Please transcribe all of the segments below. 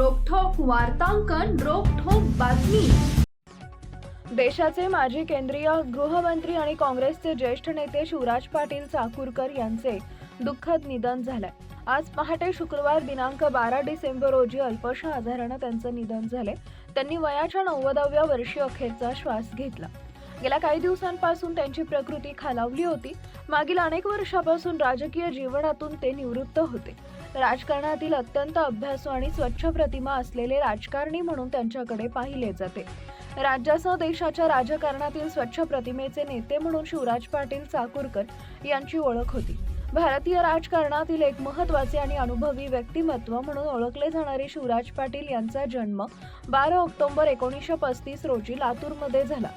वार्तांकन रोखोक बातमी. देशाचे माजी केंद्रीय गृहमंत्री आणि काँग्रेसचे ज्येष्ठ नेते शिवराज पाटील चाकूरकर यांचे दुःखद निधन झालंय. आज पहाटे शुक्रवार दिनांक बारा डिसेंबर रोजी अल्पशा आजारानं त्यांचं निधन झाले. त्यांनी वयाच्या नव्वदाव्या वर्षी अखेरचा श्वास घेतला. गेल्या काही दिवसांपासून त्यांची प्रकृती खालावली होती. मागील अनेक वर्षापासून राजकीय जीवनातून ते निवृत्त होते. राजकारणातील अत्यंत अभ्यासू आणि स्वच्छ प्रतिमा असलेले राजकारणी म्हणून त्यांच्याकडे पाहिले जाते. राज्यासह देशाच्या राजकारणातील स्वच्छ प्रतिमेचे नेते म्हणून शिवराज पाटील चाकूरकर यांची ओळख होती. भारतीय राजकारणातील एक महत्त्वाचे आणि अनुभवी व्यक्तिमत्व म्हणून ओळखले जाणारे शिवराज पाटील यांचा जन्म बारा ऑक्टोबर एकोणीसशे पस्तीस रोजी लातूरमध्ये झाला.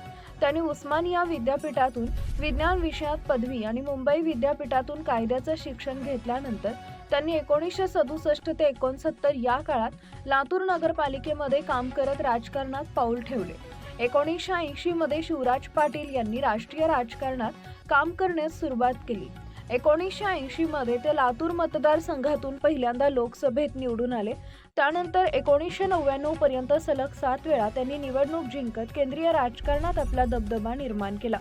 त्यांनी उस्मानिया विद्यापीठातून विज्ञान विषयात पदवी आणि मुंबई विद्यापीठातून कायद्याचं शिक्षण घेतल्यानंतर त्यांनी एकोणीसशे सदुसष्ट ते एकोणसत्तर या काळात लातूर नगरपालिकेमध्ये काम करत राजकारणात पाऊल ठेवले. एकोणीसशे ऐंशीमध्ये शिवराज पाटील यांनी राष्ट्रीय राजकारणात काम करण्यास सुरुवात केली. एकोणीसशे ऐंशी मध्ये ते लातूर मतदारसंघातून पहिल्यांदा लोकसभेत निवडून आले. त्यानंतर एकोणीसशे नव्याण्णव पर्यंत सलग सात वेळा त्यांनी निवडणूक जिंकत केंद्रीय राजकारणात आपला दबदबा निर्माण केला.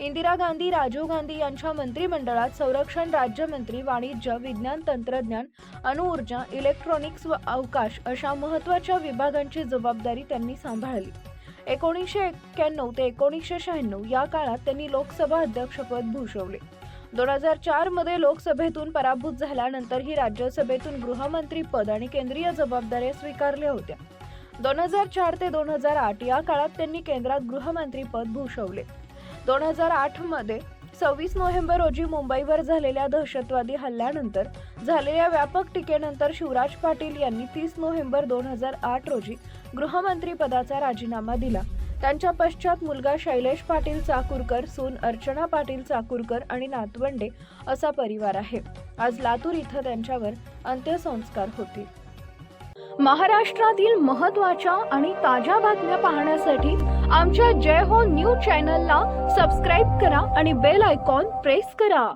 इंदिरा गांधी राजीव गांधी यांच्या मंत्रिमंडळात संरक्षण राज्यमंत्री वाणिज्य विज्ञान तंत्रज्ञान अणुऊर्जा इलेक्ट्रॉनिक्स व अवकाश अशा महत्त्वाच्या विभागांची जबाबदारी त्यांनी सांभाळली. एकोणीसशे एक्क्याण्णव ते एकोणीसशे शहाण्णव या काळात त्यांनी लोकसभा अध्यक्षपद भूषवले. दोन हजार चारमध्ये लोकसभेतून पराभूत झाल्यानंतरही राज्यसभेतून गृहमंत्री पद आणि केंद्रीय जबाबदाऱ्या स्वीकारल्या होत्या. दोन हजार चार ते दोन हजार आठ या काळात त्यांनी केंद्रात गृहमंत्री पद भूषवले. दोन हजार आठमध्ये सव्वीस नोव्हेंबर रोजी मुंबईवर झालेल्या दहशतवादी हल्ल्यानंतर झालेल्या व्यापक टीकेनंतर शिवराज पाटील यांनी तीस नोव्हेंबर दोन हजार आठ रोजी गृहमंत्री पदाचा राजीनामा दिला. त्यांच्या पश्चात मुलगा शैलेश पाटील चाकूरकर सून अर्चना पाटील चाकूरकर आणि नातवंडे असा परिवार आहे. आज लातूर इथं त्यांच्यावर अंत्यसंस्कार होतील. महाराष्ट्रातील महत्त्वाच्या आणि ताज्या बातम्या पाहण्यासाठी आमच्या जय हो न्यूज चॅनलला सबस्क्राईब करा आणि बेल आयकॉन प्रेस करा.